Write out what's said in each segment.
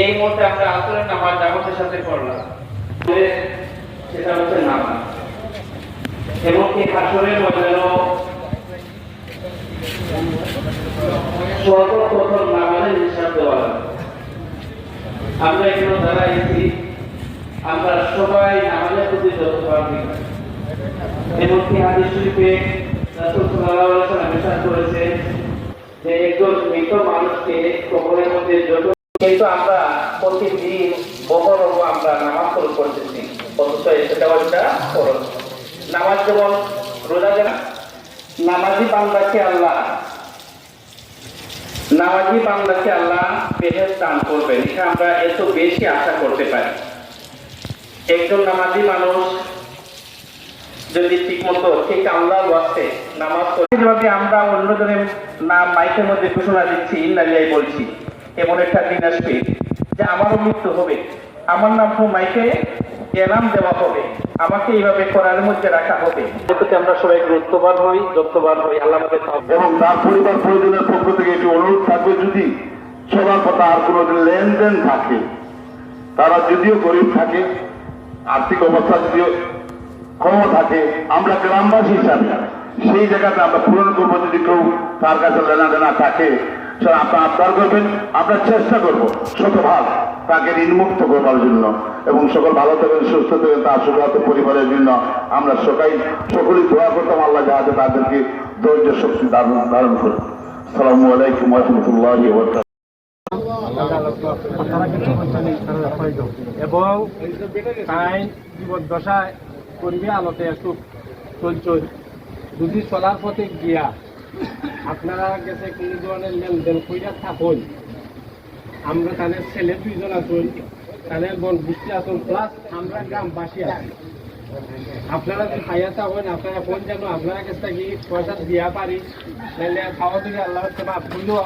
এই মুহূর্তে আমরা আসরের নামাজ জামাতের সাথে পড়লাম। সেটা হচ্ছে নামাজ। এবং এই ময়দানও সর্বপ্রথম নামাজের হিসাব দেওয়া আমরা এগুলো দাঁড়াইছি, আমরা সবাই নামাজের প্রতি যত্নবাদী এবং কি হাদিস শরীফে রাসূল সাল্লাল্লাহু আলাইহি করেছেন যে একজন মৃত মানুষকে কবরের মধ্যে যত কিন্তু আমরা প্রতিদিন বহরও আমরা নামাজ পড়ে করতেছি অথচ সেটা একটা ফরজ। নামাজ যেমন রোজা যেমন নামাজি বান্দাকে আল্লাহ। নামাজি বান্দাকে আল্লাহ বেহেস দান করবেন। এটা আমরা এত বেশি আশা করতে পারি। একজন নামাজি মানুষ যদি ঠিক মতো ঠিক আল্লাহ বাসে নামাজ যেভাবে আমরা অন্যজনের নাম মাইকের মধ্যে ঘোষণা দিচ্ছি ইন্নালিয়াই বলছি। এমন একটা দিন আসবে যে আমারও মৃত্যু হবে। আমার নাম মাইকে এনাম দেওয়া হবে। আমাকে এইভাবে করার মধ্যে রাখা হবে। এতে আমরা সবাই গুরুত্ববান হই যত্নবান হই আল্লাহ আমাদের এবং তার পরিবার পরিজনের পক্ষ থেকে একটি অনুরোধ থাকবে যদি সবার কথা আর কোনো লেনদেন থাকে তারা যদিও গরিব থাকে আর্থিক অবস্থা যদিও কম থাকে আমরা গ্রামবাসী হিসাবে সেই জায়গাতে আমরা পূরণ করব যদি কেউ তার কাছে লেনা দেনা থাকে। সেটা আপনার আবদার করবেন আমরা চেষ্টা করব শতভাগ তাকে ঋণমুক্ত করবার জন্য। এবং সকল ভালো থাকবেন, সুস্থ থাকবেন, তার সুবিধা পরিবারের জন্য আমরা সবাই সকলেই দোয়া করতাম, আল্লাহ যাহাতে তাদেরকে ধৈর্য শক্তি ধারণ ধারণ করে সালামু আলাইকুম রহমতুল্লাহ এবং আইন জীবদ্দশায় করবে আলোতে একটু চলছই যদি চলার পথে গিয়া আপনারা গেছে কোনো ধরনের লেনদেন কইরা থাকুন। আমরা তাদের ছেলে দুইজন আছেন তাদের বন বুঝতে আছেন প্লাস আমরা গ্রামবাসী আছি। আপনারা যদি খাইয়া থাকেন, আপনারা কোন যেন আপনারা কাছে থাকি পয়সা দিয়া পারি নাহলে খাওয়া দিলে আল্লাহর কাছে মাফ করলেও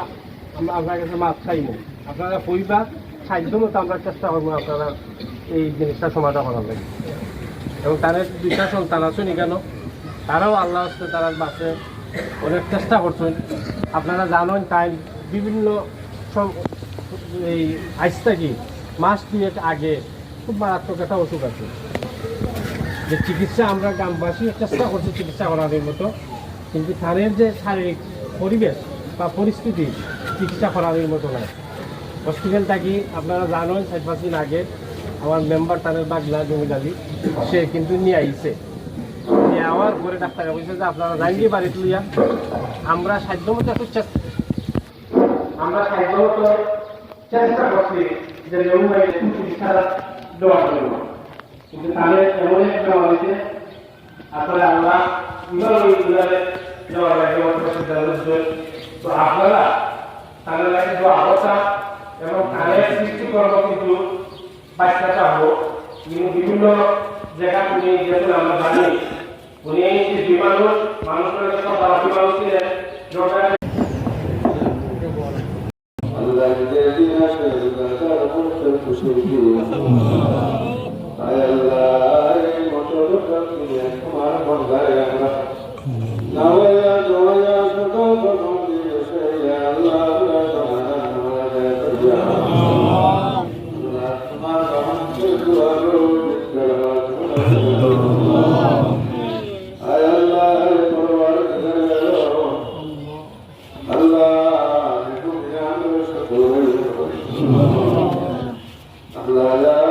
আমরা আপনার কাছে মাফ চাইব। আপনারা পরিবার সাহায্য মতো আমরা চেষ্টা করব আপনারা এই জিনিসটা সমাধান করার লাগে। এবং তাদের দুইটা সন্তান আছেন কেন তারাও আল্লাহ তারা বাসে অনেক চেষ্টা করছেন। আপনারা জানেন তাই বিভিন্ন এই আইস থাকি মাস দুয়েক আগে খুব মারাত্মক একটা অসুখ আছে। যে চিকিৎসা আমরা গ্রামবাসী চেষ্টা করছি চিকিৎসা করার মতো, কিন্তু তাদের যে শারীরিক পরিবেশ বা পরিস্থিতি চিকিৎসা করার মতো নয় হসপিটাল থাকি, আপনারা জানেন, চার পাঁচ দিন আগে আমার মেম্বার তাদের বাগলা জমিদারি, সে কিন্তু নিয়ে আইছে। নিয়ে আওয়ার পরে ডাক্তার বলছে যে আপনারা জানিয়ে বাড়ি তুলিয়া আমরা সাধ্যমতো একটু চেষ্টা আমরা সাধ্যমতো চেষ্টা করছি যে জমিদারি চিকিৎসা দেওয়ার কিন্তু তাদের এমন একটা হয়েছে, আসলে আমরা কীভাবে এইগুলারে লাগে তো আপনারা অবস্থা এবং চাবো বিভিন্ন জায়গা আমরা জানি উনি যে মানুষ মানুষ ছিলেন যোগা আল্লাহ